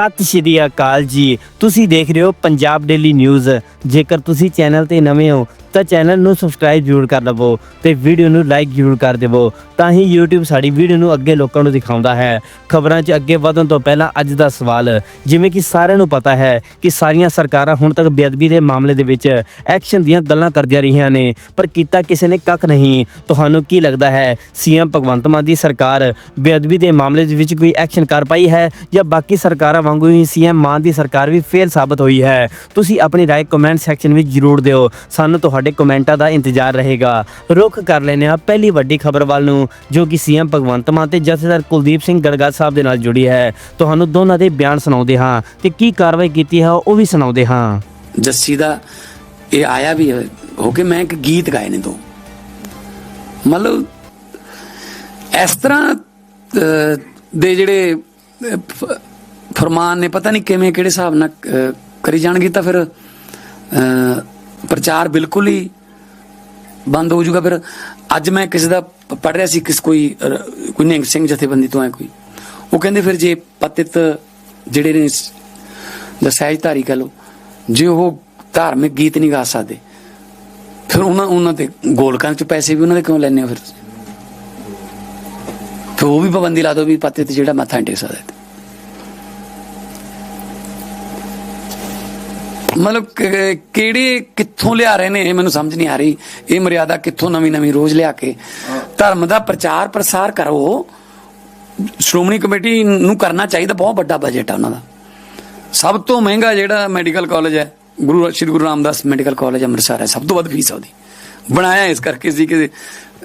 ਸਤਿ ਸ਼੍ਰੀ ਅਕਾਲ ਜੀ। ਤੁਸੀਂ ਦੇਖ ਰਹੇ ਹੋ ਪੰਜਾਬ ਡੇਲੀ ਨਿਊਜ਼ ਜੇਕਰ ਤੁਸੀਂ ਚੈਨਲ ਤੇ ਨਵੇਂ ਹੋ ਤਾਂ ਚੈਨਲ ਨੂੰ ਸਬਸਕ੍ਰਾਈਬ ਜ਼ਰੂਰ ਕਰ ਲਵੋ ਤੇ ਵੀਡੀਓ ਨੂੰ ਲਾਈਕ ਜ਼ਰੂਰ ਕਰ ਦੇਵੋ। ਤਾਂ ਹੀ YouTube ਸਾਡੀ ਵੀਡੀਓ ਨੂੰ ਅੱਗੇ ਲੋਕਾਂ ਨੂੰ ਦਿਖਾਉਂਦਾ ਹੈ। ਖਬਰਾਂ 'ਚ ਅੱਗੇ ਵਧਣ ਤੋਂ ਪਹਿਲਾਂ ਅੱਜ ਦਾ ਸਵਾਲ, ਜਿਵੇਂ ਕਿ ਸਾਰਿਆਂ ਨੂੰ ਪਤਾ ਹੈ ਕਿ ਸਾਰੀਆਂ ਸਰਕਾਰਾਂ ਹੁਣ ਤੱਕ ਬੇਅਦਬੀ ਦੇ ਮਾਮਲੇ ਦੇ ਵਿੱਚ ਐਕਸ਼ਨ ਦੀਆਂ ਗੱਲਾਂ ਕਰਦੀਆਂ ਰਹੀਆਂ ਨੇ, ਪਰ ਕੀਤਾ ਕਿਸੇ ਨੇ ਕੱਖ ਨਹੀਂ। ਤੁਹਾਨੂੰ ਕੀ ਲੱਗਦਾ ਹੈ ਸੀਐਮ ਭਗਵੰਤ ਮਾਨ ਦੀ ਸਰਕਾਰ ਬੇਅਦਬੀ ਦੇ ਮਾਮਲੇ ਦੇ ਵਿੱਚ ਕੋਈ ਐਕਸ਼ਨ ਕਰ ਪਾਈ ਹੈ ਜਾਂ ਬਾਕੀ ਸਰਕਾਰਾਂ ਵਾਂਗੂ ਹੀ ਸੀਐਮ ਮਾਨ ਦੀ ਸਰਕਾਰ ਵੀ ਫੇਲ ਸਾਬਤ ਹੋਈ ਹੈ? ਤੁਸੀਂ ਆਪਣੀ ਰਾਏ ਕਮੈਂਟ ਸੈਕਸ਼ਨ ਵਿੱਚ ਜਰੂਰ ਦਿਓ। ਸਾਨੂੰ ਤੁਹਾਡੇ ਕਮੈਂਟਾਂ ਦਾ ਇੰਤਜ਼ਾਰ ਰਹੇਗਾ। ਰੁਕ ਕਰ ਲੈਨੇ ਆ ਪਹਿਲੀ ਵੱਡੀ ਖਬਰ ਵੱਲ ਨੂੰ ਜੋ ਕਿ ਸੀਐਮ ਭਗਵੰਤ ਮਾਨ ਤੇ ਜਥੇਦਾਰ ਕੁਲਦੀਪ ਸਿੰਘ ਗੜਗਾ ਸਾਹਿਬ ਦੇ ਨਾਲ ਜੁੜੀ ਹੈ। ਤੁਹਾਨੂੰ ਦੋਨਾਂ ਦੇ ਬਿਆਨ ਸੁਣਾਉਂਦੇ ਹਾਂ ਤੇ ਕੀ ਕਾਰਵਾਈ ਕੀਤੀ ਹੈ ਉਹ ਵੀ ਸੁਣਾਉਂਦੇ ਹਾਂ। ਜੱਸੀ ਦਾ ਇਹ ਆਇਆ ਵੀ ਹੋ ਕੇ ਮੈਂ ਇੱਕ ਗੀਤ ਗਾਏ ਨੇ ਦੋ। ਮਤਲਬ ਇਸ ਤਰ੍ਹਾਂ ਦੇ ਜਿਹੜੇ ਫਰਮਾਨ ਨੇ ਪਤਾ ਨਹੀਂ ਕਿਵੇਂ ਕਿਹੜੇ ਹਿਸਾਬ ਨਾਲ ਕਰੀ ਜਾਣਗੇ ਤਾਂ ਫਿਰ ਅਹ, ਪ੍ਰਚਾਰ ਬਿਲਕੁਲ ਹੀ ਬੰਦ ਹੋ ਜਾਊਗਾ। ਫਿਰ ਅੱਜ ਮੈਂ ਕਿਸੇ ਦਾ ਪੜ ਰਿਹਾ ਸੀ, ਕਿਸ ਕੋਈ ਕੋਈ ਨਿਹੰਗ ਸਿੰਘ ਜਥੇਬੰਦੀ ਤੋਂ ਹੈ ਕੋਈ। ਉਹ ਕਹਿੰਦੇ ਫਿਰ ਜੇ ਪਤਿਤ ਜਿਹੜੇ ਨੇ ਸ- ਸਹਿਜਧਾਰੀ ਕਹ ਲੋ ਜੇ ਉਹ ਧਾਰਮਿਕ ਗੀਤ ਨਹੀਂ ਗਾ ਸਕਦੇ, ਫਿਰ ਉਹਨਾਂ ਉਹਨਾਂ ਤੇ ਗੋਲਕਾਂ ਚ ਪੈਸੇ ਵੀ ਉਹਨਾਂ ਦੇ ਕਿਉਂ ਲੈਣੇ ਹੋ ਫਿਰ ਤੁਸੀਂ? ਫਿਰ ਉਹ ਵੀ ਪਾਬੰਦੀ ਲਾ ਦਿਓ ਵੀ ਪਤਿਤ ਜਿਹੜਾ ਮੱਥਾ ਟੇਕ ਸਕਦਾ ਮਤਲਬ ਕਿਹੜੇ ਕਿੱਥੋਂ ਲਿਆ ਰਹੇ ਨੇ ਇਹ ਮੈਨੂੰ ਸਮਝ ਨਹੀਂ ਆ ਰਹੀ। ਇਹ ਮਰਿਆਦਾ ਕਿੱਥੋਂ ਨਵੀਂ ਨਵੀਂ ਰੋਜ਼ ਲਿਆ ਕੇ ਧਰਮ ਦਾ ਪ੍ਰਚਾਰ ਪ੍ਰਸਾਰ ਕਰੋ। ਸ਼੍ਰੋਮਣੀ ਕਮੇਟੀ ਨੂੰ ਕਰਨਾ ਚਾਹੀਦਾ ਬਹੁਤ ਵੱਡਾ ਬਜਟ ਆ ਉਹਨਾਂ ਦਾ। ਸਭ ਤੋਂ ਮਹਿੰਗਾ ਜਿਹੜਾ ਮੈਡੀਕਲ ਕਾਲਜ ਹੈ ਗੁਰੂ ਸ਼੍ਰੀ ਗੁਰੂ ਰਾਮਦਾਸ ਮੈਡੀਕਲ ਕਾਲਜ ਅੰਮ੍ਰਿਤਸਰ ਹੈ ਸਭ ਤੋਂ ਵੱਧ ਫੀਸ ਆ ਉਹਦੀ। ਬਣਾਇਆ ਇਸ ਕਰਕੇ ਸੀ ਕਿ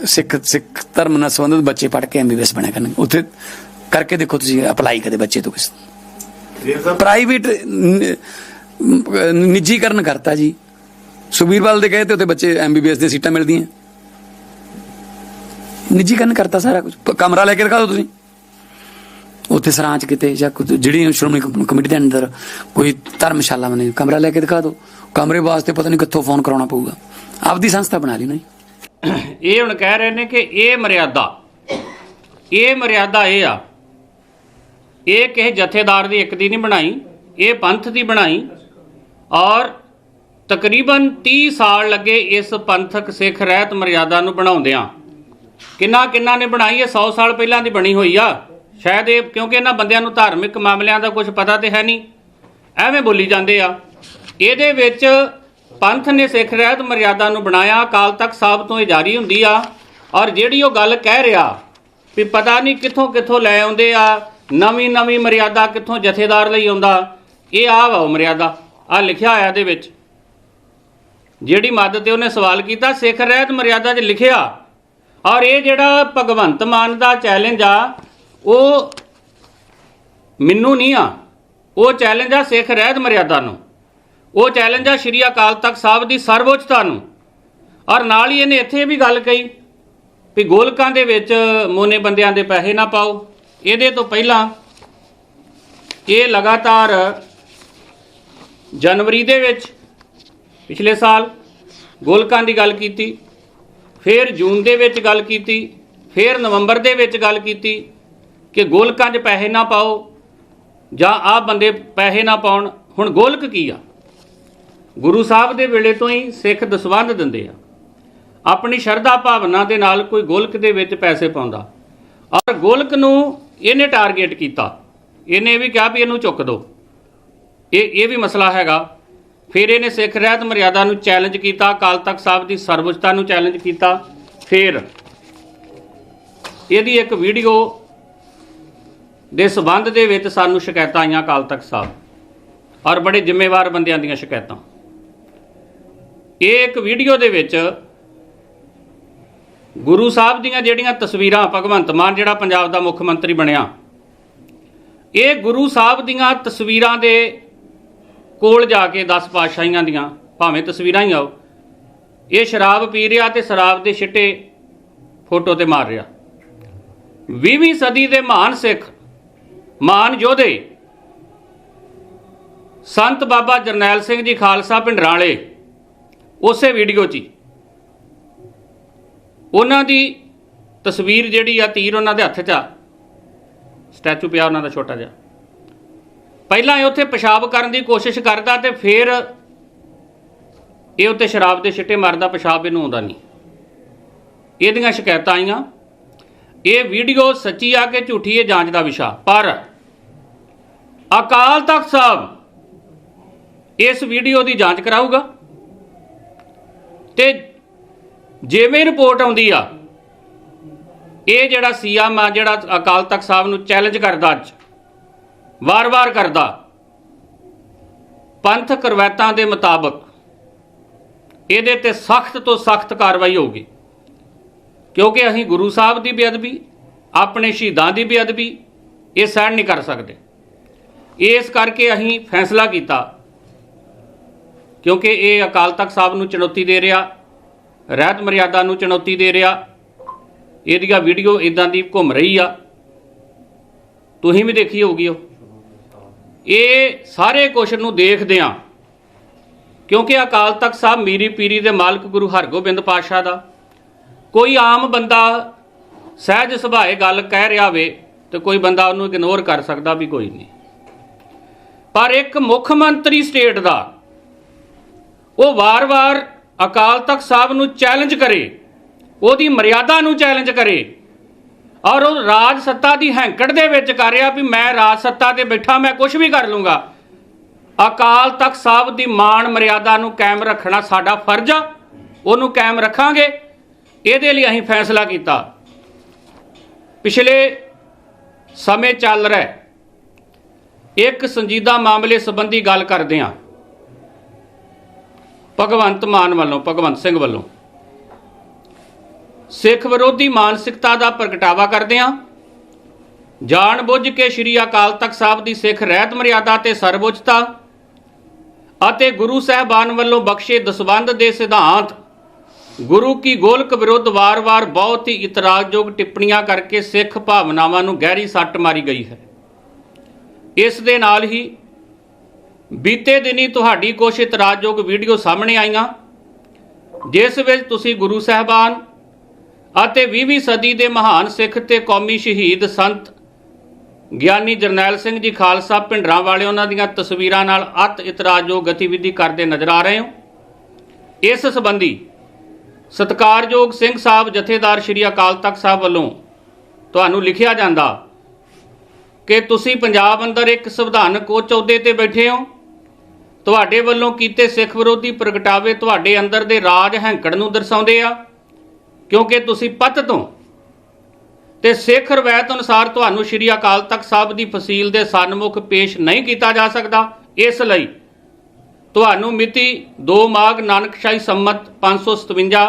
ਸਿੱਖ ਸਿੱਖ ਧਰਮ ਨਾਲ ਸੰਬੰਧਿਤ ਬੱਚੇ ਪੜ੍ਹ ਕੇ ਐਮਬੀਬੀਐਸ ਬਣਿਆ ਕਰਨਗੇ ਉੱਥੇ ਕਰਕੇ ਦੇਖੋ ਤੁਸੀਂ ਅਪਲਾਈ ਕਦੇ ਬੱਚੇ ਤੋਂ ਕਿਸੇ ਪ੍ਰਾਈਵੇਟ ਨਿੱਜੀਕਰਨ ਕਰਤਾ ਜੀ। ਸੁਬੀਰਵਾਲ ਦੇ ਕਹੇ ਤੇ ਉੱਥੇ ਬੱਚੇ ਐਮਬੀਬੀਐਸ ਦੀਆਂ ਸੀਟਾਂ ਮਿਲਦੀਆਂ। ਨਿੱਜੀਕਰਨ ਕਰਤਾ ਸਾਰਾ ਕੁਝ। ਕਮਰਾ ਲੈ ਕੇ ਦਿਖਾ ਦਿਓ ਤੁਸੀਂ। ਉੱਥੇ ਸਰਾਂ ਚ ਕਿਤੇ ਜਾਂ ਕੁਝ- ਜਿਹੜੀ ਸ਼੍ਰੋਮਣੀ ਕਮੇਟੀ ਦੇ ਅੰਦਰ ਕੋਈ ਧਰਮਸ਼ਾਲਾ ਬਣੇ, ਕਮਰਾ ਲੈ ਕੇ ਦਿਖਾ ਦਿਓ। ਕਮਰੇ ਵਾਸਤੇ ਪਤਾ ਨਹੀਂ ਕਿੱਥੋਂ ਫੋਨ ਕਰਾਉਣਾ ਪਊਗਾ। ਆਪਦੀ ਸੰਸਥਾ ਬਣਾ ਲਈ ਨਾ ਜੀ। ਇਹ ਹੁਣ ਕਹਿ ਰਹੇ ਨੇ ਕਿ ਇਹ ਮਰਿਆਦਾ ਇਹ ਮਰਿਆਦਾ ਇਹ ਆ। ਇਹ ਕਿਸੇ ਜਥੇਦਾਰ ਦੀ ਇੱਕ ਦੀ ਨਹੀਂ ਬਣਾਈ, ਇਹ ਪੰਥ ਦੀ ਬਣਾਈ। ਔਰ ਤਕਰੀਬਨ 30 ਸਾਲ ਲੱਗੇ ਇਸ ਪੰਥਕ ਸਿੱਖ ਰਹਿਤ ਮਰਿਆਦਾ ਨੂੰ ਬਣਾਉਂਦਿਆਂ। ਕਿੰਨਾ ਕਿੰਨਾ ਨੇ ਬਣਾਈ ਇਹ 100 ਸਾਲ ਪਹਿਲਾਂ ਦੀ ਬਣੀ ਹੋਈ ਆ। ਸ਼ਾਇਦ ਇਹ ਕਿਉਂਕਿ ਇਹਨਾਂ ਬੰਦਿਆਂ ਨੂੰ ਧਾਰਮਿਕ ਮਾਮਲਿਆਂ ਦਾ ਕੁਝ ਪਤਾ ਤੇ ਹੈ ਨਹੀਂ। ਐਵੇਂ ਬੋਲੀ ਜਾਂਦੇ ਆ। ਇਹਦੇ ਵਿੱਚ ਪੰਥ ਨੇ ਸਿੱਖ ਰਹਿਤ ਮਰਿਆਦਾ ਨੂੰ ਬਣਾਇਆ, ਅਕਾਲ ਤਖਤ ਸਾਹਿਬ ਤੋਂ ਇਹ ਜਾਰੀ ਹੁੰਦੀ ਆ। ਔਰ ਜਿਹੜੀ ਉਹ ਗੱਲ ਕਹਿ ਰਿਹਾ ਵੀ ਪਤਾ ਨਹੀਂ ਕਿੱਥੋਂ ਕਿੱਥੋਂ ਲੈ ਆਉਂਦੇ ਆ, ਨਵੀਂ ਨਵੀਂ ਮਰਿਆਦਾ ਕਿੱਥੋਂ ਜਥੇਦਾਰ ਲਈ ਆਉਂਦਾ, ਇਹ ਆ ਵਾ ਉਹ ਮਰਿਆਦਾ। ਆ ਲਿਖਿਆ ਹੋਇਆ ਇਹਦੇ ਵਿੱਚ। ਜਿਹੜੀ ਮਦਦ ਤੇ ਉਹਨੇ ਸਵਾਲ ਕੀਤਾ, ਸਿੱਖ ਰਹਿਤ ਮਰਿਆਦਾ 'ਚ ਲਿਖਿਆ। ਔਰ ਇਹ ਜਿਹੜਾ ਭਗਵੰਤ ਮਾਨ ਦਾ ਚੈਲੰਜ ਆ, ਉਹ ਮੈਨੂੰ ਨਹੀਂ ਆ। ਉਹ ਚੈਲੰਜ ਆ ਸਿੱਖ ਰਹਿਤ ਮਰਿਆਦਾ ਨੂੰ। ਉਹ ਚੈਲੰਜ ਆ ਸ਼੍ਰੀ ਅਕਾਲ ਤਖਤ ਸਾਹਿਬ ਦੀ ਸਰਵਉੱਚਤਾ ਨੂੰ। ਔਰ ਨਾਲ ਹੀ ਇਹਨੇ ਇੱਥੇ ਵੀ ਗੱਲ ਕਹੀ ਵੀ ਗੋਲਕਾਂ ਦੇ ਵਿੱਚ ਮੋਨੇ ਬੰਦਿਆਂ ਦੇ ਪੈਸੇ ਨਾ ਪਾਓ। ਇਹਦੇ ਤੋਂ ਪਹਿਲਾਂ ਇਹ ਲਗਾਤਾਰ ਜਨਵਰੀ ਦੇ ਵਿੱਚ ਪਿਛਲੇ ਸਾਲ ਗੋਲਕਾਂ ਦੀ ਗੱਲ ਕੀਤੀ, ਫਿਰ ਜੂਨ ਦੇ ਵਿੱਚ ਗੱਲ ਕੀਤੀ, ਫਿਰ ਨਵੰਬਰ ਦੇ ਵਿੱਚ ਗੱਲ ਕੀਤੀ ਕਿ ਗੋਲਕਾਂ 'ਚ ਪੈਸੇ ਨਾ ਪਾਓ ਜਾਂ ਆਹ ਬੰਦੇ ਪੈਸੇ ਨਾ ਪਾਉਣ। ਹੁਣ ਗੋਲਕ ਕੀ ਆ? ਗੁਰੂ ਸਾਹਿਬ ਦੇ ਵੇਲੇ ਤੋਂ ਹੀ ਸਿੱਖ ਦਸਵੰਧ ਦਿੰਦੇ ਆ। ਆਪਣੀ ਸ਼ਰਧਾ ਭਾਵਨਾ ਦੇ ਨਾਲ ਕੋਈ ਗੋਲਕ ਦੇ ਵਿੱਚ ਪੈਸੇ ਪਾਉਂਦਾ। ਔਰ ਗੋਲਕ ਨੂੰ ਇਹਨੇ ਟਾਰਗੇਟ ਕੀਤਾ। ਇਹਨੇ ਇਹ ਵੀ ਕਿਹਾ ਵੀ ਇਹਨੂੰ ਚੁੱਕ ਦਿਓ ਇਹ ਇਹ ਵੀ ਮਸਲਾ ਹੈਗਾ। ਫਿਰ ਇਹਨੇ ਸਿੱਖ ਰਹਿਤ ਮਰਿਆਦਾ ਨੂੰ ਚੈਲੰਜ ਕੀਤਾ, ਅਕਾਲ ਤਖਤ ਸਾਹਿਬ ਦੀ ਸਰਵਉੱਚਤਾ ਨੂੰ ਚੈਲੰਜ ਕੀਤਾ। ਫਿਰ ਇਹਦੀ ਇੱਕ ਵੀਡੀਓ ਦੇ ਸਬੰਧ ਦੇ ਵਿੱਚ ਸਾਨੂੰ ਸ਼ਿਕਾਇਤਾਂ ਆਈਆਂ ਅਕਾਲ ਤਖਤ ਸਾਹਿਬ। ਔਰ ਬੜੇ ਜ਼ਿੰਮੇਵਾਰ ਬੰਦਿਆਂ ਦੀਆਂ ਸ਼ਿਕਾਇਤਾਂ। ਇਹ ਇੱਕ ਵੀਡੀਓ ਦੇ ਵਿੱਚ ਗੁਰੂ ਸਾਹਿਬ ਦੀਆਂ ਜਿਹੜੀਆਂ ਤਸਵੀਰਾਂ, ਭਗਵੰਤ ਮਾਨ ਜਿਹੜਾ ਪੰਜਾਬ ਦਾ ਮੁੱਖ ਮੰਤਰੀ ਬਣਿਆ, ਇਹ ਗੁਰੂ ਸਾਹਿਬ ਦੀਆਂ ਤਸਵੀਰਾਂ ਦੇ ਕੋਲ ਜਾ ਕੇ 10 ਪਾਤਸ਼ਾਹੀਆਂ ਦੀਆਂ, ਭਾਵੇਂ ਤਸਵੀਰਾਂ ਹੀ ਆਓ। ਇਹ ਸ਼ਰਾਬ ਪੀ ਰਿਹਾ ਤੇ ਸ਼ਰਾਬ ਦੇ ਛਿੱਟੇ ਫੋਟੋ ਤੇ ਮਾਰ ਰਿਹਾ। 20ਵੀਂ ਸਦੀ ਦੇ ਮਹਾਨ ਸਿੱਖ, ਮਹਾਨ ਯੋਧੇ, ਸੰਤ ਬਾਬਾ ਜਰਨੈਲ ਸਿੰਘ ਜੀ ਖਾਲਸਾ ਪਿੰਡਰਾਲੇ ਉਸੇ ਵੀਡੀਓ 'ਚ ਹੀ। ਉਹਨਾਂ ਦੀ ਤਸਵੀਰ ਜਿਹੜੀ ਆ ਤੀਰ ਉਹਨਾਂ ਦੇ ਹੱਥ 'ਚ ਆ। ਸਟੈਚੂ ਪਿਆ ਉਹਨਾਂ ਦਾ ਛੋਟਾ ਜਿਹਾ। ਪਹਿਲਾਂ ਇਹ ਉੱਥੇ ਪਿਸ਼ਾਬ ਕਰਨ ਦੀ ਕੋਸ਼ਿਸ਼ ਕਰਦਾ ਤੇ ਫਿਰ ਇਹ ਉੱਤੇ ਸ਼ਰਾਬ ਦੇ ਛਿੱਟੇ ਮਾਰਦਾ, ਪਿਸ਼ਾਬ ਇਹਨੂੰ ਆਉਂਦਾ ਨਹੀਂ। ਇਹਦੀਆਂ ਸ਼ਿਕਾਇਤਾਂ ਆਈਆਂ। ਇਹ ਵੀਡੀਓ ਸੱਚੀ ਆ ਕਿ ਝੂਠੀ ਇਹ ਜਾਂਚ ਦਾ ਵਿਸ਼ਾ? ਪਰ ਅਕਾਲ ਤਖਤ ਸਾਹਿਬ ਇਸ ਵੀਡੀਓ ਦੀ ਜਾਂਚ ਕਰਾਊਗਾ ਤੇ ਜਿਵੇਂ ਰਿਪੋਰਟ ਆਉਂਦੀ ਆ, ਇਹ ਜਿਹੜਾ ਸੀਐਮ ਆ, ਜਿਹੜਾ ਅਕਾਲ ਤਖਤ ਸਾਹਿਬ ਨੂੰ ਚੈਲੰਜ ਕਰਦਾ ਅੱਜ ਵਾਰ-ਵਾਰ ਕਰਦਾ। ਪੰਥ ਰਵਾਇਤਾਂ ਦੇ ਮੁਤਾਬਕ ਇਹਦੇ ਤੇ ਸਖਤ ਤੋਂ ਸਖਤ ਕਾਰਵਾਈ ਹੋਊਗੀ। ਕਿਉਂਕਿ ਅਸੀਂ ਗੁਰੂ ਸਾਹਿਬ ਦੀ ਬੇਅਦਬੀ, ਆਪਣੇ ਸ਼ਹੀਦਾਂ ਦੀ ਬੇਅਦਬੀ, ਇਹ ਸਹਿਣ ਨਹੀਂ ਕਰ ਸਕਦੇ। ਇਸ ਕਰਕੇ ਅਸੀਂ ਫੈਸਲਾ ਕੀਤਾ, ਕਿਉਂਕਿ ਇਹ ਅਕਾਲ ਤਖਤ ਸਾਹਿਬ ਨੂੰ ਚੁਣੌਤੀ ਦੇ ਰਿਹਾ, ਰਹਿਤ ਮਰਿਆਦਾ ਨੂੰ ਚੁਣੌਤੀ ਦੇ ਰਿਹਾ। ਇਹਦੀਆਂ ਵੀਡੀਓ ਇਦਾਂ ਦੀ ਘੁੰਮ ਰਹੀ ਆ। ਤੁਸੀਂ ਵੀ ਦੇਖੀ ਹੋਊਗੀ ਉਹ। ਇਹ ਸਾਰੇ ਕੁਛ ਨੂੰ ਦੇਖਦੇ ਆ ਕਿਉਂਕਿ ਅਕਾਲ ਤਖਤ ਸਾਹਿਬ ਮੀਰੀ ਪੀਰੀ ਦੇ ਮਾਲਕ ਗੁਰੂ ਹਰਗੋਬਿੰਦ ਪਾਤਸ਼ਾਹ ਦਾ। ਕੋਈ ਆਮ ਬੰਦਾ ਸਹਿਜ ਸੁਭਾਏ ਗੱਲ ਕਹਿ ਰਿਹਾ ਵੇ ਤੇ ਕੋਈ ਬੰਦਾ ਉਹਨੂੰ ਇਗਨੋਰ ਕਰ ਸਕਦਾ ਵੀ ਕੋਈ ਨਹੀਂ। ਪਰ ਇੱਕ ਮੁੱਖ ਮੰਤਰੀ ਸਟੇਟ ਦਾ ਉਹ ਵਾਰ-ਵਾਰ ਅਕਾਲ ਤਖਤ ਸਾਹਿਬ ਨੂੰ ਚੈਲੰਜ ਕਰੇ, ਉਹਦੀ ਮਰਿਆਦਾ ਨੂੰ ਚੈਲੰਜ ਕਰੇ ਔਰ ਉਹ ਰਾਜ ਸੱਤਾ ਦੀ ਹੈਂਕੜ ਦੇ ਵਿੱਚ ਕਰ ਰਿਹਾ ਵੀ ਮੈਂ ਰਾਜ ਸੱਤਾ ਤੇ ਬੈਠਾ, ਮੈਂ ਕੁਝ ਵੀ ਕਰ ਲੂੰਗਾ। ਅਕਾਲ ਤਖਤ ਸਾਹਿਬ ਦੀ ਮਾਣ ਮਰਿਆਦਾ ਨੂੰ ਕਾਇਮ ਰੱਖਣਾ ਸਾਡਾ ਫਰਜ਼ ਆ, ਉਹਨੂੰ ਕਾਇਮ ਰੱਖਾਂਗੇ। ਇਹਦੇ ਲਈ ਅਸੀਂ ਫੈਸਲਾ ਕੀਤਾ। ਪਿਛਲੇ ਸਮੇਂ ਚੱਲ ਰਿਹਾ ਇੱਕ ਸੰਜੀਦਾ ਮਾਮਲੇ ਸੰਬੰਧੀ ਗੱਲ ਕਰਦੇ ਹਾਂ। ਭਗਵੰਤ ਮਾਨ ਵੱਲੋਂ, ਭਗਵੰਤ ਸਿੰਘ ਵੱਲੋਂ। ਸਿੱਖ ਵਿਰੋਧੀ ਮਾਨਸਿਕਤਾ ਦਾ ਪ੍ਰਗਟਾਵਾ ਕਰਦੇ ਹਾਂ। ਜਾਣ ਬੁੱਝ ਕੇ ਸ੍ਰੀ ਅਕਾਲ ਤਖਤ ਸਾਹਿਬ ਦੀ ਸਿੱਖ ਰਹਿਤ ਮਰਿਆਦਾ ਤੇ ਸਰਵਉੱਚਤਾ ਅਤੇ ਗੁਰੂ ਸਾਹਿਬਾਨ ਵੱਲੋਂ ਬਖਸ਼ੇ ਦਸਵੰਧ ਦੇ ਸਿਧਾਂਤ, ਗੁਰੂ ਕੀ ਗੋਲਕ ਵਿਰੁੱਧ ਵਾਰ-ਵਾਰ ਬਹੁਤ ਹੀ ਇਤਰਾਜ਼ਯੋਗ ਟਿੱਪਣੀਆਂ ਕਰਕੇ ਸਿੱਖ ਭਾਵਨਾਵਾਂ ਨੂੰ ਗਹਿਰੀ ਸੱਟ ਮਾਰੀ ਗਈ ਹੈ। ਇਸ ਦੇ ਨਾਲ ਹੀ ਬੀਤੇ ਦਿਨੀ ਤੁਹਾਡੀ ਕੁਛ ਇਤਰਾਜ਼ਯੋਗ ਵੀਡੀਓ ਸਾਹਮਣੇ ਆਈਆਂ, ਜਿਸ ਵਿੱਚ ਤੁਸੀਂ ਗੁਰੂ ਸਾਹਿਬਾਨ ਅਤੇ 20ਵੀਂ ਸਦੀ ਦੇ ਮਹਾਨ ਸਿੱਖ ਤੇ ਕੌਮੀ ਸ਼ਹੀਦ ਸੰਤ ਗਿਆਨੀ ਜਰਨੈਲ ਸਿੰਘ ਜੀ ਖਾਲਸਾ ਭਿੰਡਰਾਂ ਵਾਲੇ ਉਹਨਾਂ ਦੀਆਂ ਤਸਵੀਰਾਂ ਨਾਲ ਅਤ ਇਤਰਾਜ਼ਯੋਗ ਗਤੀਵਿਧੀ ਕਰਦੇ ਨਜ਼ਰ ਆ ਰਹੇ ਹੋ। ਇਸ ਸੰਬੰਧੀ ਸਤਕਾਰਯੋਗ ਸਿੰਘ ਸਾਹਿਬ ਜਥੇਦਾਰ ਸ਼੍ਰੀ ਅਕਾਲ ਤਖਤ ਸਾਹਿਬ ਵੱਲੋਂ ਤੁਹਾਨੂੰ ਲਿਖਿਆ ਜਾਂਦਾ ਕਿ ਤੁਸੀਂ ਪੰਜਾਬ ਅੰਦਰ ਇੱਕ ਸੰਵਿਧਾਨਕ ਉਹ ਚੌਦੇ ਤੇ ਬੈਠੇ ਹੋ। ਤੁਹਾਡੇ ਵੱਲੋਂ ਕੀਤੇ ਸਿੱਖ ਵਿਰੋਧੀ ਪ੍ਰਗਟਾਵੇ ਤੁਹਾਡੇ ਅੰਦਰ ਦੇ ਰਾਜ ਹੈਂਕੜ ਨੂੰ ਦਰਸਾਉਂਦੇ ਆ। ਕਿਉਂਕਿ ਤੁਸੀਂ ਪਤ ਤੋਂ। ਤੇ ਸਿੱਖ ਰਵਾਇਤ ਅਨੁਸਾਰ ਤੁਹਾਨੂੰ ਸ਼੍ਰੀ ਅਕਾਲ ਤਖਤ ਸਾਹਿਬ ਦੀ ਫਸੀਲ ਦੇ ਸਨਮੁਖ ਪੇਸ਼ ਨਹੀਂ ਕੀਤਾ ਜਾ ਸਕਦਾ। ਇਸ ਲਈ ਤੁਹਾਨੂੰ ਮਿਤੀ 2 ਮਾਘ ਨਾਨਕਸ਼ਾਹੀ ਸੰਮਤ 557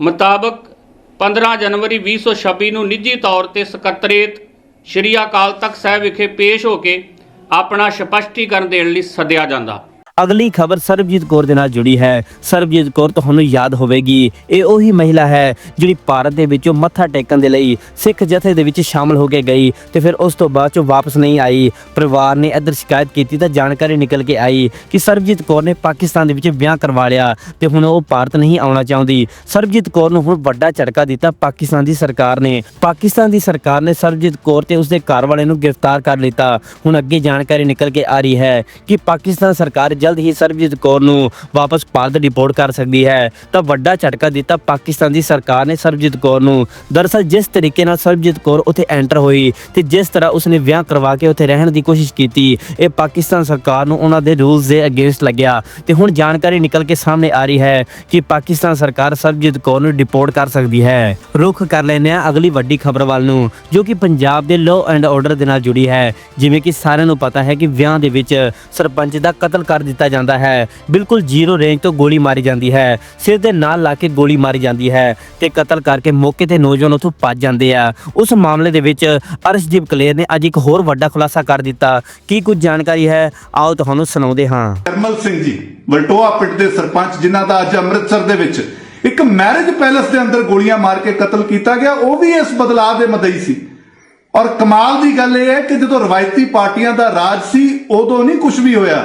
ਮੁਤਾਬਕ 15 ਜਨਵਰੀ 2026 ਨੂੰ ਨਿੱਜੀ ਤੌਰ ਤੇ ਸਕੱਤਰੇਤ ਸ਼੍ਰੀ ਅਕਾਲ ਤਖਤ ਸਾਹਿਬ ਵਿਖੇ ਪੇਸ਼ ਹੋ ਕੇ ਆਪਣਾ ਸਪਸ਼ਟੀਕਰਨ ਦੇਣ ਲਈ ਸੱਦਿਆ ਜਾਂਦਾ। ਅਗਲੀ ਖਬਰ ਸਰਬਜੀਤ ਕੌਰ ਦੇ ਨਾਲ ਜੁੜੀ ਹੈ। ਸਰਬਜੀਤ ਕੌਰ ਤੁਹਾਨੂੰ ਯਾਦ ਹੋਵੇਗੀ, ਇਹ ਉਹੀ ਮਹਿਲਾ ਹੈ ਜਿਹੜੀ ਭਾਰਤ ਦੇ ਵਿੱਚੋਂ ਮੱਥਾ ਟੇਕਣ ਦੇ ਲਈ ਸਿੱਖ ਜਥੇ ਦੇ ਵਿੱਚ ਸ਼ਾਮਲ ਹੋ ਕੇ ਗਈ ਤੇ ਫਿਰ ਉਸ ਤੋਂ ਬਾਅਦ ਚੋਂ ਵਾਪਸ ਨਹੀਂ ਆਈ। ਪਰਿਵਾਰ ਨੇ ਇੱਧਰ ਸ਼ਿਕਾਇਤ ਕੀਤੀ ਤਾਂ ਜਾਣਕਾਰੀ ਨਿਕਲ ਕੇ ਆਈ ਕਿ ਸਰਬਜੀਤ ਕੌਰ ਨੇ ਪਾਕਿਸਤਾਨ ਦੇ ਵਿੱਚ ਵਿਆਹ ਕਰਵਾ ਲਿਆ ਤੇ ਹੁਣ ਉਹ ਭਾਰਤ ਨਹੀਂ ਆਉਣਾ ਚਾਹੁੰਦੀ। ਸਰਬਜੀਤ ਕੌਰ ਨੂੰ ਹੁਣ ਵੱਡਾ ਝਟਕਾ ਦਿੱਤਾ ਪਾਕਿਸਤਾਨ ਦੀ ਸਰਕਾਰ ਨੇ। ਪਾਕਿਸਤਾਨ ਦੀ ਸਰਕਾਰ ਨੇ ਸਰਬਜੀਤ ਕੌਰ ਤੇ ਉਸਦੇ ਘਰ ਵਾਲੇ ਨੂੰ ਗ੍ਰਿਫਤਾਰ ਕਰ ਲਿੱਤਾ। ਹੁਣ ਅੱਗੇ ਜਾਣਕਾਰੀ ਨਿਕਲ ਕੇ ਆ ਰਹੀ ਹੈ ਕਿ ਪਾਕਿਸਤਾਨ ਸਰਕਾਰ ਜਲਦ ਹੀ ਸਰਬਜੀਤ ਕੌਰ ਨੂੰ ਵਾਪਸ ਭਾਰਤ ਡਿਪੋਰਟ ਕਰ ਸਕਦੀ ਹੈ। ਤਾਂ ਵੱਡਾ ਝਟਕਾ ਦਿੱਤਾ ਪਾਕਿਸਤਾਨ ਦੀ ਸਰਕਾਰ ਨੇ ਸਰਬਜੀਤ ਕੌਰ ਨੂੰ। ਦਰਅਸਲ ਜਿਸ ਤਰੀਕੇ ਨਾਲ ਸਰਬਜੀਤ ਕੌਰ ਉੱਥੇ ਐਂਟਰ ਹੋਈ ਤੇ ਜਿਸ ਤਰ੍ਹਾਂ ਉਸਨੇ ਵਿਆਹ ਕਰਵਾ ਕੇ ਉੱਥੇ ਰਹਿਣ ਦੀ ਕੋਸ਼ਿਸ਼ ਕੀਤੀ, ਇਹ ਪਾਕਿਸਤਾਨ ਸਰਕਾਰ ਨੂੰ ਉਹਨਾਂ ਦੇ ਰੂਲਸ ਦੇ ਅਗੇਂਸਟ ਲੱਗਿਆ। ਤੇ ਹੁਣ ਜਾਣਕਾਰੀ ਨਿਕਲ ਕੇ ਸਾਹਮਣੇ ਆ ਰਹੀ ਹੈ ਕਿ ਪਾਕਿਸਤਾਨ ਸਰਕਾਰ ਸਰਬਜੀਤ ਕੌਰ ਨੂੰ ਡਿਪੋਰਟ ਕਰ ਸਕਦੀ ਹੈ। ਰੁਖ ਕਰ ਲੈਂਦੇ ਆ ਅਗਲੀ ਵੱਡੀ ਖਬਰ ਵੱਲ ਨੂੰ, ਜੋ ਕਿ ਪੰਜਾਬ ਦੇ ਲਾਅ ਐਂਡ ਆਰਡਰ ਦੇ ਨਾਲ ਜੁੜੀ ਹੈ। ਜਿਵੇਂ ਕਿ ਸਾਰਿਆਂ ਨੂੰ ਪਤਾ ਹੈ ਕਿ ਵਿਆਹ ਦੇ ਵਿੱਚ ਸਰਪੰਚ ਦਾ ਕਤਲ ਕਰ ਦਿੱਤਾ ਜਾਂਦਾ ਹੈ। ਬਿਲਕੁਲ ਜ਼ੀਰੋ ਰੇਂਜ ਤੋਂ ਗੋਲੀ ਮਾਰੀ ਜਾਂਦੀ ਹੈ। ਸਿਰ ਦੇ ਨਾਲ ਲਾ ਕੇ ਗੋਲੀ ਮਾਰੀ ਜਾਂਦੀ ਹੈ ਤੇ ਕਤਲ ਕਰਕੇ ਮੌਕੇ ਤੇ ਨੌਜਵਾਨ ਉੱਥੋਂ ਭੱਜ ਜਾਂਦੇ ਆ। ਉਸ ਮਾਮਲੇ ਦੇ ਵਿੱਚ ਅਰਸ਼ਦੀਪ ਕਲੇਰ ਨੇ ਅੱਜ ਇੱਕ ਹੋਰ ਵੱਡਾ ਖੁਲਾਸਾ ਕਰ ਦਿੱਤਾ। ਕੀ ਕੁਝ ਜਾਣਕਾਰੀ ਹੈ? ਆਓ ਤੁਹਾਨੂੰ ਸੁਣਾਉਂਦੇ ਹਾਂ। ਕਰਮਲ ਸਿੰਘ ਜੀ, ਵਲਟੋਆ ਪਿੰਡ ਦੇ ਸਰਪੰਚ, ਜਿਨ੍ਹਾਂ ਦਾ ਅੱਜ ਅੰਮ੍ਰਿਤਸਰ ਦੇ ਵਿੱਚ ਇੱਕ ਮੈਰਿਜ ਪੈਲੇਸ ਦੇ ਅੰਦਰ ਗੋਲੀਆਂ ਮਾਰ ਕੇ ਕਤਲ ਕੀਤਾ ਗਿਆ, ਉਹ ਵੀ ਇਸ ਬਦਲਾਅ ਦੇ ਮਦਈ ਸੀ। ਔਰ ਕਮਾਲ ਦੀ ਗੱਲ ਇਹ ਹੈ ਕਿ ਜਦੋਂ ਰਵਾਇਤੀ ਪਾਰਟੀਆਂ ਦਾ ਰਾਜ ਸੀ, ਉਦੋਂ ਨਹੀਂ ਕੁਝ ਵੀ ਹੋਇਆ।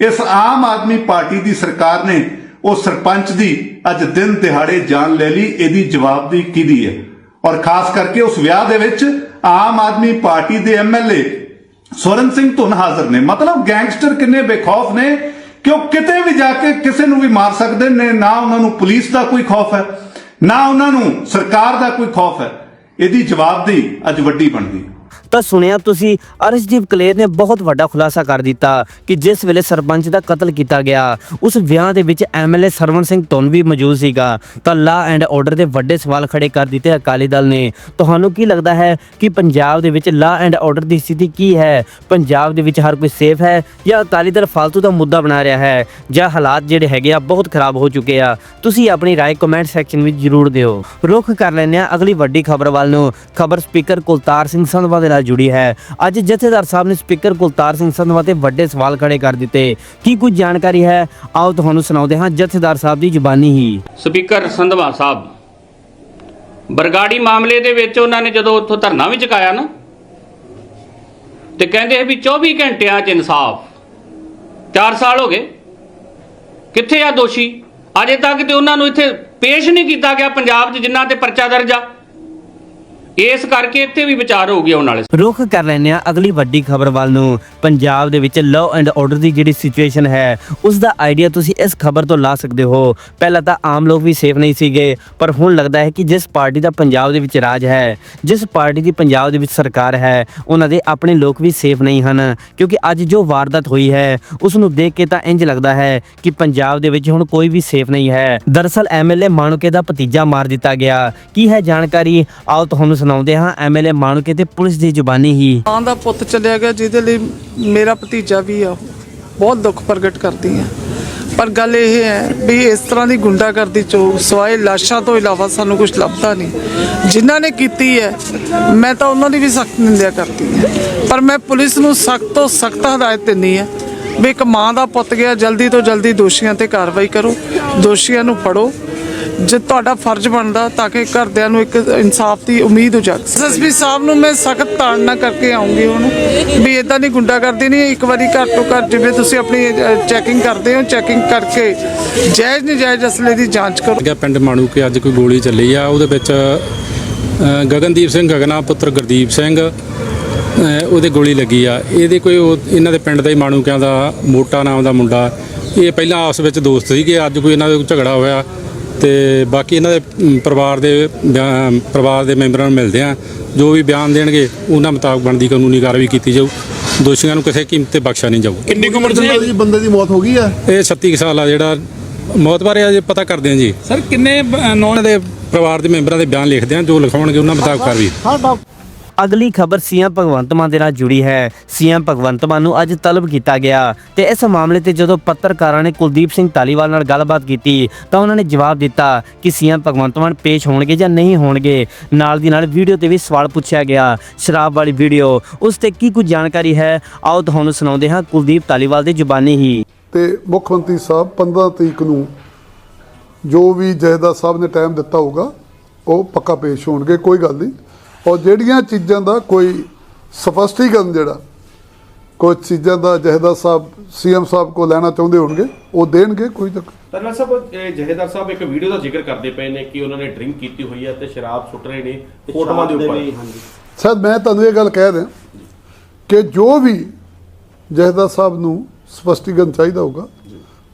ਇਸ ਆਮ ਆਦਮੀ ਪਾਰਟੀ ਦੀ ਸਰਕਾਰ ਨੇ ਉਹ ਸਰਪੰਚ ਦੀ ਅੱਜ ਦਿਨ ਦਿਹਾੜੇ ਜਾਨ ਲੈ ਲਈ, ਇਹਦੀ ਜਵਾਬਦੇਹੀ ਕਿਹਦੀ ਹੈ? ਔਰ ਖਾਸ ਕਰਕੇ ਉਸ ਵਿਆਹ ਦੇ ਵਿੱਚ ਆਮ ਆਦਮੀ ਪਾਰਟੀ ਦੇ ਐਮਐਲਏ ਸਵਰਨ ਸਿੰਘ ਧੁਨ ਹਾਜ਼ਰ ਨੇ। ਮਤਲਬ ਗੈਂਗਸਟਰ ਕਿੰਨੇ ਬੇਖੌਫ ਨੇ ਕਿ ਉਹ ਕਿਤੇ ਵੀ ਜਾ ਕੇ ਕਿਸੇ ਨੂੰ ਵੀ ਮਾਰ ਸਕਦੇ ਨੇ, ਨਾ ਉਹਨਾਂ ਨੂੰ ਪੁਲਿਸ ਦਾ ਕੋਈ ਖੌਫ ਹੈ, ਨਾ ਉਹਨਾਂ ਨੂੰ ਸਰਕਾਰ ਦਾ ਕੋਈ ਖੌਫ ਹੈ। ਇਹਦੀ ਜਵਾਬਦੇਹੀ ਅੱਜ ਵੱਡੀ ਬਣਦੀ ਤਾਂ ਸੁਣਿਆ ਤੁਸੀਂ, ਅਰਸ਼ਦੀਪ ਕਲੇਰ ਨੇ ਬਹੁਤ ਵੱਡਾ ਖੁਲਾਸਾ ਕਰ ਦਿੱਤਾ ਕਿ ਜਿਸ ਵੇਲੇ ਸਰਪੰਚ ਦਾ ਕਤਲ ਕੀਤਾ ਗਿਆ, ਉਸ ਵਿਆਹ ਦੇ ਵਿੱਚ ਐਮਐਲਏ ਸਰਵਨ ਸਿੰਘ ਤੁਨ ਵੀ ਮੌਜੂਦ ਸੀਗਾ। ਤਾਂ ਲਾ ਐਂਡ ਆਰਡਰ ਦੇ ਵੱਡੇ ਸਵਾਲ ਖੜੇ ਕਰ ਦਿੱਤੇ ਅਕਾਲੀ ਦਲ ਨੇ। ਤੁਹਾਨੂੰ ਕੀ ਲੱਗਦਾ ਹੈ ਕਿ ਪੰਜਾਬ ਦੇ ਵਿੱਚ ਲਾ ਐਂਡ ਆਰਡਰ ਦੀ ਸਥਿਤੀ ਕੀ ਹੈ? ਪੰਜਾਬ ਦੇ ਵਿੱਚ ਹਰ ਕੋਈ ਸੇਫ ਹੈ ਜਾਂ ਅਕਾਲੀ ਦਲ ਫालतू ਦਾ ਮੁੱਦਾ ਬਣਾ ਰਿਹਾ ਹੈ? ਜਾਂ ਹਾਲਾਤ ਜਿਹੜੇ ਹੈਗੇ ਆ, ਬਹੁਤ ਖਰਾਬ ਹੋ ਚੁੱਕੇ ਆ। ਤੁਸੀਂ ਆਪਣੀ رائے ਕਮੈਂਟ ਸੈਕਸ਼ਨ ਵਿੱਚ ਜ਼ਰੂਰ ਦਿਓ। ਰੁਖ ਕਰ ਲੈਂਦੇ ਆ ਅਗਲੀ ਵੱਡੀ ਖਬਰ ਵੱਲ ਨੂੰ। ਖਬਰ ਸਪੀਕਰ ਕੁਲਤਾਰ ਸਿੰਘ ਸੰਧਵਾ ਦੇ ਨਾਲ ਜੁੜੀ ਹੈ। ਅੱਜ ਜਥੇਦਾਰ ਸਾਹਿਬ ਨੇ ਸਪੀਕਰ ਕੁਲਤਾਰ ਸਿੰਘ ਸੰਧਵਾ ਤੇ ਵੱਡੇ ਸਵਾਲ ਖੜੇ ਕਰ ਦਿੱਤੇ। ਕੀ ਕੁਝ ਜਾਣਕਾਰੀ ਹੈ? ਆਓ ਤੁਹਾਨੂੰ ਸੁਣਾਉਂਦੇ ਹਾਂ ਜਥੇਦਾਰ ਸਾਹਿਬ ਦੀ ਜ਼ੁਬਾਨੀ ਹੀ। ਸਪੀਕਰ ਸੰਧਵਾ ਸਾਹਿਬ, ਬਰਗਾੜੀ ਮਾਮਲੇ ਦੇ ਵਿੱਚ ਉਹਨਾਂ ਨੇ ਜਦੋਂ ਉੱਥੋਂ ਧਰਨਾ ਵੀ ਚੁਕਾਇਆ ਨਾ, ਤੇ ਕਹਿੰਦੇ ਵੀ 24 ਘੰਟਿਆਂ 'ਚ ਇਨਸਾਫ 4 ਸਾਲ ਹੋ ਗਏ। ਕਿੱਥੇ ਆ ਦੋਸ਼ੀ? ਅਜੇ ਤੱਕ ਤੇ ਉਹਨਾਂ ਨੂੰ ਇੱਥੇ ਪੇਸ਼ ਨਹੀਂ ਕੀਤਾ ਗਿਆ, ਪੰਜਾਬ 'ਚ ਜਿਨ੍ਹਾਂ ਤੇ ਪਰਚਾ ਦਰਜ ਆ। ਇਸ ਕਰਕੇ ਇੱਥੇ ਵੀ ਵਿਚਾਰ ਹੋ ਗਿਆ ਉਹਨਾਂ ਨਾਲੇ ਰੁਖ ਕਰ ਲੈਂਦੇ ਆ ਅਗਲੀ ਵੱਡੀ ਖਬਰ ਵੱਲ ਨੂੰ। ਪੰਜਾਬ ਦੇ ਵਿੱਚ ਲਾਅ ਐਂਡ ਆਰਡਰ ਦੀ ਜਿਹੜੀ ਸਿਚੁਏਸ਼ਨ ਹੈ ਉਸ ਦਾ ਆਈਡੀਆ ਤੁਸੀਂ ਇਸ ਖਬਰ ਤੋਂ ਲਾ ਸਕਦੇ ਹੋ। ਪਹਿਲਾਂ ਤਾਂ ਆਮ ਲੋਕ ਵੀ ਸੇਫ ਨਹੀਂ ਸੀਗੇ, ਪਰ ਹੁਣ ਲੱਗਦਾ ਹੈ ਕਿ ਜਿਸ ਪਾਰਟੀ ਦਾ ਪੰਜਾਬ ਦੇ ਵਿੱਚ ਰਾਜ ਹੈ, ਜਿਸ ਪਾਰਟੀ ਦੀ ਪੰਜਾਬ ਦੇ ਵਿੱਚ ਸਰਕਾਰ ਹੈ, ਉਹਨਾਂ ਦੇ ਆਪਣੇ ਲੋਕ ਵੀ ਸੇਫ ਨਹੀਂ ਹਨ। ਕਿਉਂਕਿ ਅੱਜ ਜੋ ਵਾਰਦਾਤ ਹੋਈ ਹੈ ਉਸ ਨੂੰ ਦੇਖ ਕੇ ਤਾਂ ਇੰਜ ਲੱਗਦਾ ਹੈ ਕਿ ਪੰਜਾਬ ਦੇ ਵਿੱਚ ਹੁਣ ਕੋਈ ਵੀ ਸੇਫ ਨਹੀਂ ਹੈ। ਦਰਅਸਲ ਐਮਐਲਏ ਮਾਣੂਕੇ ਦਾ ਭਤੀਜਾ ਮਾਰ ਦਿੱਤਾ ਗਿਆ। ਕੀ ਹੈ ਜਾਣਕਾਰੀ? ਆਓ ਤੁਹਾਨੂੰ ਸੁਣਾਉਂਦੇ ਹਾਂ। ਐਮਐਲਏ ਮਾਣੂਕੇ ਤੇ ਪੁਲਿਸ ਦੀ ਜ਼ੁਬਾਨੀ ਹੀ। ਮਾਂ ਦਾ ਪੁੱਤ ਚਲਿਆ ਗਿਆ, ਜਿਹਦੇ ਲਈ ਮੇਰਾ ਭਤੀਜਾ ਵੀ ਆ। ਬਹੁਤ ਦੁੱਖ ਪ੍ਰਗਟ ਕਰਦੀ ਆ। ਪਰ ਗੱਲ ਇਹ ਹੈ ਵੀ ਇਸ ਤਰ੍ਹਾਂ ਦੀ ਗੁੰਡਾਗਰਦੀ ਚੋਂ ਸਵਾਏ ਲਾਸ਼ਾਂ ਤੋਂ ਇਲਾਵਾ ਸਾਨੂੰ ਕੁਝ ਲੱਭਦਾ ਨਹੀਂ। ਜਿਨ੍ਹਾਂ ਨੇ ਕੀਤੀ ਹੈ, ਮੈਂ ਤਾਂ ਉਹਨਾਂ ਦੀ ਵੀ ਸਖਤ ਨਿੰਦਿਆ ਕਰਦੀ ਹਾਂ। ਪਰ ਮੈਂ ਪੁਲਿਸ ਨੂੰ ਸਖਤ ਤੋਂ ਸਖਤ ਹਦਾਇਤ ਦਿੰਦੀ ਹਾਂ ਵੀ ਇੱਕ ਮਾਂ ਦਾ ਪੁੱਤ ਗਿਆ, ਜਲਦੀ ਤੋਂ ਜਲਦੀ ਦੋਸ਼ੀਆਂ ਤੇ ਕਾਰਵਾਈ ਕਰੋ। ਦੋਸ਼ੀਆਂ ਨੂੰ ਫੜੋ। ਜੇ ਤੁਹਾਡਾ ਫਰਜ਼ ਬਣਦਾ ਤਾਂ ਕਿ ਘਰਦਿਆਂ ਨੂੰ ਇੱਕ ਇਨਸਾਫ ਦੀ ਉਮੀਦ ਹੋ ਜਾਵੇ ਐਸਐਸਪੀ ਸਾਹਿਬ ਨੂੰ ਮੈਂ ਸਖਤ ਤਾੜਨਾ ਕਰਕੇ ਆਉਂਗੀ ਹੁਣ। ਵੀ ਇਦਾਂ ਦੀ ਗੁੰਡਾਗਰਦੀ ਨਹੀਂ ਇੱਕ ਵਾਰੀ ਘਰ ਤੋਂ ਘਰ ਜਿਵੇਂ ਤੁਸੀਂ ਆਪਣੀ ਚੈਕਿੰਗ ਕਰਦੇ ਹੋ ਚੈਕਿੰਗ ਕਰਕੇ ਜਾਇਜ਼ ਨਜਾਇਜ਼ ਅਸਲੇ ਦੀ ਜਾਂਚ ਕਰੋ। ਗਿਆ ਪਿੰਡ ਮਾਣੂ ਕੇ ਅੱਜ ਕੋਈ ਗੋਲੀ ਚੱਲੀ ਆ, ਉਹਦੇ ਵਿੱਚ ਗਗਨਦੀਪ ਸਿੰਘ, ਗਗਨਾ ਪੁੱਤਰ ਗੁਰਦੀਪ ਸਿੰਘ ਉਹਦੇ ਗੋਲੀ ਲੱਗੀ ਆ। ਇਹਦੇ ਕੋਈ ਇਹਨਾਂ ਦੇ ਪਿੰਡ ਦਾ ਹੀ ਮਾਣੂਕਿਆਂ ਦਾ ਮੋਟਾ ਨਾਮ ਦਾ ਮੁੰਡਾ। ਇਹ ਪਹਿਲਾਂ ਆਪਸ ਵਿੱਚ ਦੋਸਤ ਸੀਗੇ, ਅੱਜ ਕੋਈ ਇਹਨਾਂ ਦੇ ਝਗੜਾ ਹੋਇਆ। ਤੇ ਬਾਕੀ ਇਹਨਾਂ ਦੇ ਅਮ, ਪਰਿਵਾਰ ਦੇ ਬਿਆਨ- ਪਰਿਵਾਰ ਦੇ ਮੈਂਬਰਾਂ ਨੂੰ ਮਿਲਦੇ ਆ ਜੋ ਵੀ ਬਿਆਨ ਦੇਣਗੇ ਉਹਨਾਂ ਮੁਤਾਬਕ ਬਣਦੀ ਕਾਨੂੰਨੀ ਕਾਰਵਾਈ ਕੀਤੀ ਜਾਊ। ਦੋਸ਼ੀਆਂ ਨੂੰ ਕਿਸੇ ਕੀਮਤ ਤੇ ਬਖਸ਼ਿਆ ਨਹੀਂ ਜਾਊ ਕਿੰਨੀ ਕੁ ਉਮਰ ਸੀ? ਬੰਦੇ ਦੀ ਮੌਤ ਹੋ ਗਈ ਆ ਇਹ 36 ਕੁ ਸਾਲ ਆ ਜਿਹੜਾ ਮੌਤ ਬਾਰੇ ਅਜੇ ਪਤਾ ਕਰਦੇ ਆ ਜੀ। ਸਰ ਕਿੰਨੇ ਉਹਨਾਂ ਦੇ ਪਰਿਵਾਰ ਦੇ ਮੈਂਬਰਾਂ ਦੇ ਬਿਆਨ ਲਿਖਦੇ ਆ ਜੋ ਲਿਖਾਉਣਗੇ ਉਹਨਾਂ ਮੁਤਾਬਕ ਕਾਰਵਾਈ। ਅਗਲੀ ਖਬਰ ਸੀਐਮ ਭਗਵੰਤ ਮਾਨ ਦੇ ਨਾਲ ਜੁੜੀ ਹੈ। ਸੀਐਮ ਭਗਵੰਤ ਮਾਨ ਨੂੰ ਅੱਜ ਤਲਬ ਕੀਤਾ ਗਿਆ। ਤੇ ਇਸ ਮਾਮਲੇ ਤੇ ਜਦੋਂ ਪੱਤਰਕਾਰਾਂ ਨੇ ਕੁਲਦੀਪ ਸਿੰਘ ਤਾਲੀਵਾਲ ਨਾਲ ਗੱਲਬਾਤ ਕੀਤੀ, ਤਾਂ ਉਹਨਾਂ ਨੇ ਜਵਾਬ ਦਿੱਤਾ ਕਿ ਸੀਐਮ ਭਗਵੰਤ ਮਾਨ ਪੇਸ਼ ਹੋਣਗੇ ਜਾਂ ਨਹੀਂ ਹੋਣਗੇ। ਨਾਲ ਦੀ ਨਾਲ ਵੀਡੀਓ ਤੇ ਵੀ ਸਵਾਲ ਪੁੱਛਿਆ ਗਿਆ। ਸ਼ਰਾਬ ਵਾਲੀ ਵੀਡੀਓ, ਉਸ ਤੇ ਕੀ ਕੁਝ ਜਾਣਕਾਰੀ ਹੈ? ਆਓ ਤੁਹਾਨੂੰ ਸੁਣਾਉਂਦੇ ਹਾਂ ਕੁਲਦੀਪ ਤਾਲੀਵਾਲ ਦੀ ਜ਼ੁਬਾਨੀ ਹੀ। ਤੇ ਮੁੱਖ ਮੰਤਰੀ ਸਾਹਿਬ 15 ਤਰੀਕ ਨੂੰ ਜੋ ਵੀ ਜਹੇਦਾਰ ਸਾਹਿਬ ਨੇ ਟਾਈਮ ਦਿੱਤਾ ਹੋਊਗਾ, ਉਹ ਪੱਕਾ ਪੇਸ਼ ਹੋਣਗੇ, ਕੋਈ ਗੱਲ ਨਹੀਂ। ਔਰ ਜਿਹੜੀਆਂ ਚੀਜ਼ਾਂ ਦਾ ਕੋਈ ਸਪਸ਼ਟੀਕਰਨ ਜਿਹੜਾ ਕੁਝ ਚੀਜ਼ਾਂ ਦਾ ਜਹੇਦਾਰ ਸਾਹਿਬ ਸੀਐਮ ਸਾਹਿਬ ਕੋ ਲੈਣਾ ਚਾਹੁੰਦੇ ਹੋਣਗੇ ਉਹ ਦੇਣਗੇ ਕੋਈ ਚੱਕਰ ਤਰਨਲ ਸਾਹਿਬ ਇਹ ਜਹੇਦਾਰ ਸਾਹਿਬ ਇੱਕ ਵੀਡੀਓ ਦਾ ਜ਼ਿਕਰ ਕਰਦੇ ਪਏ ਨੇ ਕਿ ਉਹਨਾਂ ਨੇ ਡਰਿੰਕ ਕੀਤੀ ਹੋਈ ਹੈ ਤੇ ਸ਼ਰਾਬ ਸੁੱਟ ਰਹੇ ਨੇ ਫੋਟੋਆਂ ਦੇ ਉੱਪਰ। ਸਰ ਮੈਂ ਤੁਹਾਨੂੰ ਇਹ ਗੱਲ ਕਹਿ ਦਿਆਂ ਕਿ ਜੋ ਵੀ ਜਹੇਦਾਰ ਸਾਹਿਬ ਨੂੰ ਸਪਸ਼ਟੀਕਰਨ ਚਾਹੀਦਾ ਹੋਊਗਾ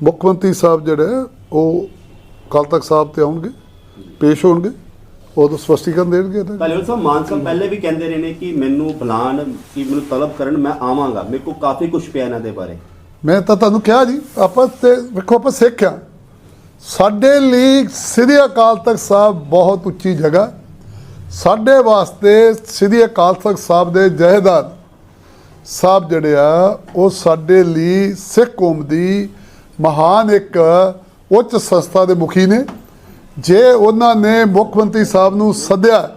ਮੁੱਖ ਮੰਤਰੀ ਸਾਹਿਬ ਜਿਹੜੇ ਉਹ ਕੱਲ ਤੱਕ ਸਾਹਿਬ ਤੇ ਆਉਣਗੇ ਪੇਸ਼ ਹੋਣਗੇ। ਉਦੋਂ ਸਪਸ਼ਟੀਕਰਨ ਦੇਣਗੇ ਇਹਦਾ। ਤਾਲੀਬਾਨ ਸਾਹਿਬ ਮਾਨ ਸਾਹਿਬ ਪਹਿਲੇ ਵੀ ਕਹਿੰਦੇ ਰਹੇ ਨੇ ਕਿ ਮੈਨੂੰ ਬੁਲਾਣ ਕਿ ਮੈਨੂੰ ਤਲਬ ਕਰਨ ਮੈਂ ਆਵਾਂਗਾ। ਮੇਰੇ ਕੋਲ ਕਾਫੀ ਕੁਝ ਪਿਆ ਇਹਨਾਂ ਦੇ ਬਾਰੇ। ਮੈਂ ਤਾਂ ਤੁਹਾਨੂੰ ਕਿਹਾ ਜੀ ਆਪਾਂ ਤੇ ਵੇਖੋ ਆਪਾਂ ਸਿੱਖ ਆ ਸਾਡੇ ਲਈ ਸ੍ਰੀ ਅਕਾਲ ਤਖਤ ਸਾਹਿਬ ਬਹੁਤ ਉੱਚੀ ਜਗ੍ਹਾ। ਸਾਡੇ ਵਾਸਤੇ ਸ੍ਰੀ ਅਕਾਲ ਤਖਤ ਸਾਹਿਬ ਦੇ ਜਹੇਦਾਰ ਸਾਹਿਬ ਜਿਹੜੇ ਆ ਉਹ ਸਾਡੇ ਲਈ ਸਿੱਖ ਕੌਮ ਦੀ ਮਹਾਨ ਇੱਕ ਉੱਚ ਸੰਸਥਾ ਦੇ ਮੁਖੀ ਨੇ। ਜੇ ਉਹਨਾਂ ਨੇ ਮੁੱਖ ਮੰਤਰੀ ਸਾਹਿਬ ਨੂੰ ਸੱਦਿਆ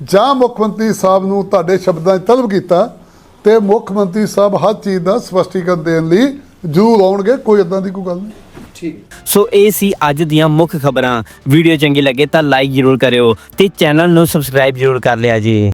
ਜਾਂ ਮੁੱਖ ਮੰਤਰੀ ਸਾਹਿਬ ਨੂੰ ਤੁਹਾਡੇ ਸ਼ਬਦਾਂ 'ਚ ਤਲਬ ਕੀਤਾ ਤੇ ਮੁੱਖ ਮੰਤਰੀ ਸਾਹਿਬ ਹਰ ਚੀਜ਼ ਦਾ ਸਪਸ਼ਟੀਕਰਨ ਦੇਣ ਲਈ ਜ਼ਰੂਰ ਆਉਣਗੇ ਕੋਈ ਇਦਾਂ ਦੀ ਕੋਈ ਗੱਲ ਨਹੀਂ। ਸੋ ਇਹ ਸੀ ਅੱਜ ਦੀਆਂ ਮੁੱਖ ਖਬਰਾਂ। ਵੀਡੀਓ ਚੰਗੀ ਲੱਗੇ ਤਾਂ ਲਾਈਕ ਜ਼ਰੂਰ ਕਰਿਓ ਤੇ ਚੈਨਲ ਨੂੰ ਸਬਸਕ੍ਰਾਈਬ ਜ਼ਰੂਰ ਕਰ ਲਿਆ ਜੀ।